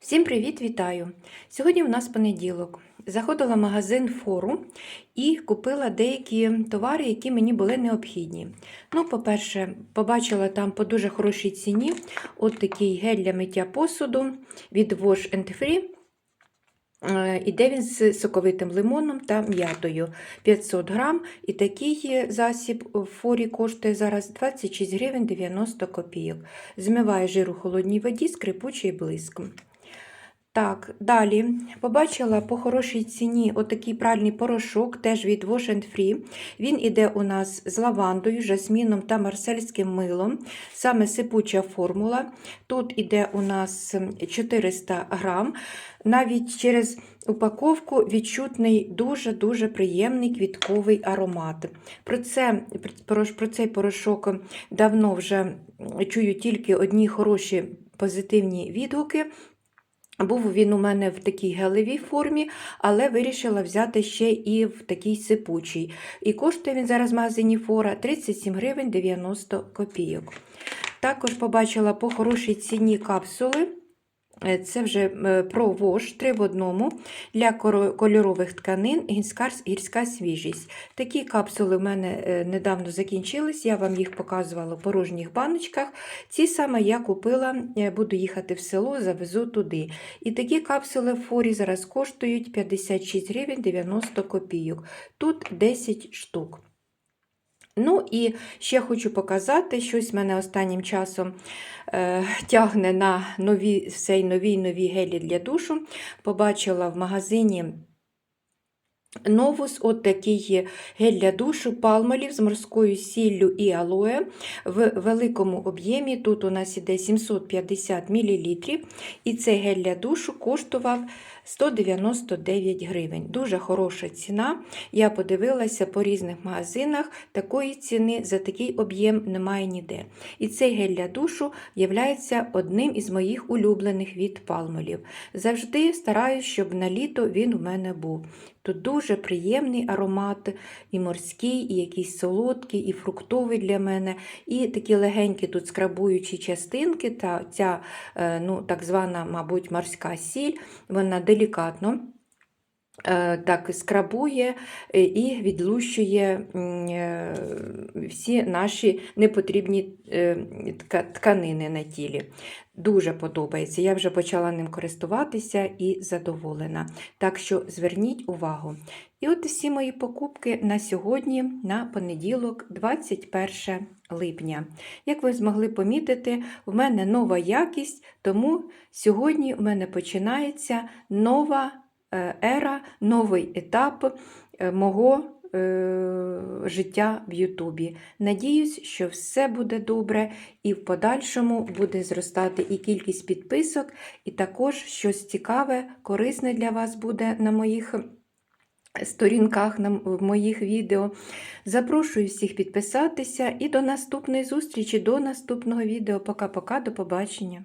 Всім привіт, вітаю! Сьогодні у нас понеділок. Заходила в магазин фору і купила деякі товари, які мені були необхідні. Ну, по-перше, побачила там по дуже хорошій ціні от такий гель для миття посуду від Wash and Free. Е, Іде він з соковитим лимоном та м'ятою 500 грам. І такий засіб в форі коштує зараз 26 гривень 90 копійок. Змиває жир у холодній воді, скрипучий блиск. Так, далі побачила по хорошій ціні отакий пральний порошок, теж від Wash and Free. Він іде у нас з лавандою, жасміном та марсельським милом. Саме сипуча формула. Тут іде у нас 400 грам. Навіть через упаковку відчутний дуже-дуже приємний квітковий аромат. Про, це, про цей порошок давно вже чую тільки одні хороші позитивні відгуки. Був він у мене в такій гелевій формі, але вирішила взяти ще і в такій сипучій. І коштує він зараз в магазині Фора 37 гривень 90 копійок. Також побачила по хорошій ціні капсули. Е, Це вже про вож 3 в одному для кольорових тканин гірська, гірська свіжість. Такі капсули в мене е, недавно закінчились, я вам їх показувала в порожніх баночках. Ці саме я купила, е, буду їхати в село, завезу туди. І такі капсули в форі зараз коштують 56 гривень 90 копійок. Тут 10 штук. Ну і ще хочу показати, щось мене останнім часом е, тягне на нові, цей нові нові гелі для душу. Побачила в магазині Новус, от такий гель для душу, палмолів з морською сіллю і алоє в великому об'ємі. Тут у нас іде 750 мл. І цей гель для душу коштував 199 гривень. Дуже хороша ціна. Я подивилася по різних магазинах, такої ціни за такий об'єм немає ніде. І цей гель для душу є одним із моїх улюблених від палмолів. Завжди стараюсь, щоб на літо він у мене був. Тут дуже приємний аромат, і морський, і якийсь солодкий, і фруктовий для мене. І такі легенькі тут скрабуючі частинки, та ця е, ну, так звана, мабуть, морська сіль, вона делікатно. Е, так, скрабує е, і відлущує всі наші непотрібні тканини на тілі. Дуже подобається. Я вже почала ним користуватися і задоволена. Так що зверніть увагу. І от всі мої покупки на сьогодні, на понеділок, 21 липня. Як ви змогли помітити, в мене нова якість, тому сьогодні в мене починається нова е, ера, новий етап е, мого. Е, життя в Ютубі. Надіюсь, що все буде добре, і в подальшому буде зростати і кількість підписок, і також щось цікаве, корисне для вас буде на моїх сторінках, на моїх відео. Запрошую всіх підписатися і до наступної зустрічі, до наступного відео. Пока-пока, до побачення!